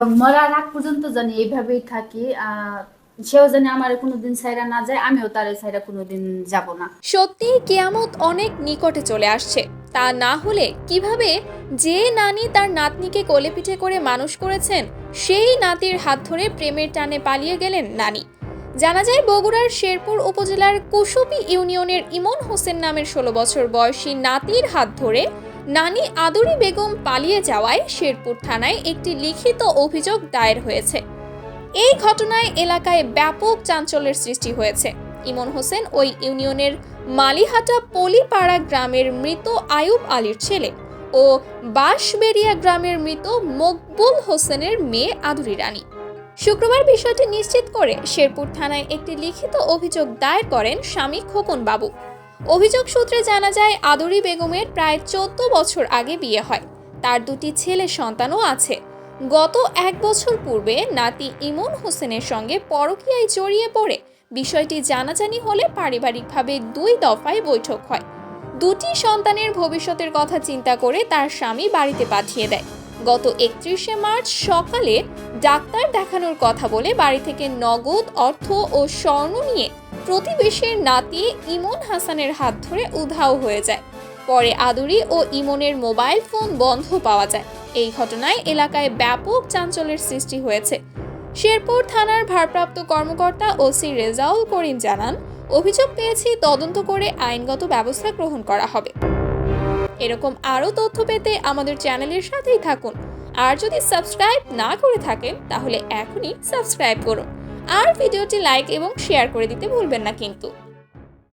মরার আগ পর্যন্ত জানি এইভাবেই থাকি সেও জানি আমার কোনোদিন সাইরা না যায়, আমিও তার সাইরা কোনোদিন যাব না। সত্যি অনেক নিকটে চলে আসছে। তা না হলে কীভাবে যে নানি তার নাতনিকে কোলে পিঠে করে মানুষ করেছেন, সেই নাতির হাত ধরে প্রেমের টানে পালিয়ে গেলেন নানি। জানা যায় বগুড়ার শেরপুর উপজেলার কুশুপি ইউনিয়নের ইমন হোসেন নামের ষোলো বছর বয়সী নাতির হাত ধরে নানি আদুরি বেগম পালিয়ে যাওয়ায় শেরপুর থানায় একটি লিখিত অভিযোগ দায়ের হয়েছে। এই ঘটনায় এলাকায় ব্যাপক চাঞ্চল্যের সৃষ্টি হয়েছে। ইমন হোসেন ওই ইউনিয়নের মালিহাটা পলিপাড়া গ্রামের মৃত আয়ুব আলীর ছেলে ও বাঁশবেড়িয়া গ্রামের মৃত মকবুল হোসেনের মেয়ে আদুরি রানী। শুক্রবার বিষয়টি নিশ্চিত করে শেরপুর থানায় একটি লিখিত অভিযোগ দায়ের করেন স্বামী খোকন বাবু অভিযোগ সূত্রে জানা যায়, আদরি বেগমের প্রায় চোদ্দ বছর আগে বিয়ে হয়। তার দুটি ছেলে সন্তানও আছে। গত এক বছর পূর্বে নাতি ইমন হোসেনের সঙ্গে পরকীয়ায় জড়িয়ে পড়ে। বিষয়টি জানাজানি হলে পারিবারিকভাবে দুই দফায় বৈঠক হয়। দুটি সন্তানের ভবিষ্যতের কথা চিন্তা করে তার স্বামী বাড়িতে পাঠিয়ে দেয়। গত একত্রিশে মার্চ সকালে ডাক্তার দেখানোর কথা বলে বাড়ি থেকে নগদ অর্থ ও স্বর্ণ নিয়ে প্রতিবেশীর নাতি ইমন হাসানের হাত ধরে উধাও হয়ে যায়। পরে আদুরি ও ইমনের মোবাইল ফোন বন্ধ পাওয়া যায়। এই ঘটনায় এলাকায় ব্যাপক চাঞ্চল্যের সৃষ্টি হয়েছে। শেরপুর থানার ভারপ্রাপ্ত কর্মকর্তা ওসি রেজাউল করিম জানান, অভিযোগ পেয়েছি, তদন্ত করে আইনগত ব্যবস্থা গ্রহণ করা হবে। এরকম আরও তথ্য পেতে আমাদের চ্যানেলের সাথেই থাকুন। আর যদি সাবস্ক্রাইব না করে থাকেন, তাহলে এখনই সাবস্ক্রাইব করুন। আর ভিডিওটি লাইক এবং শেয়ার করে দিতে ভুলবেন না কিন্তু।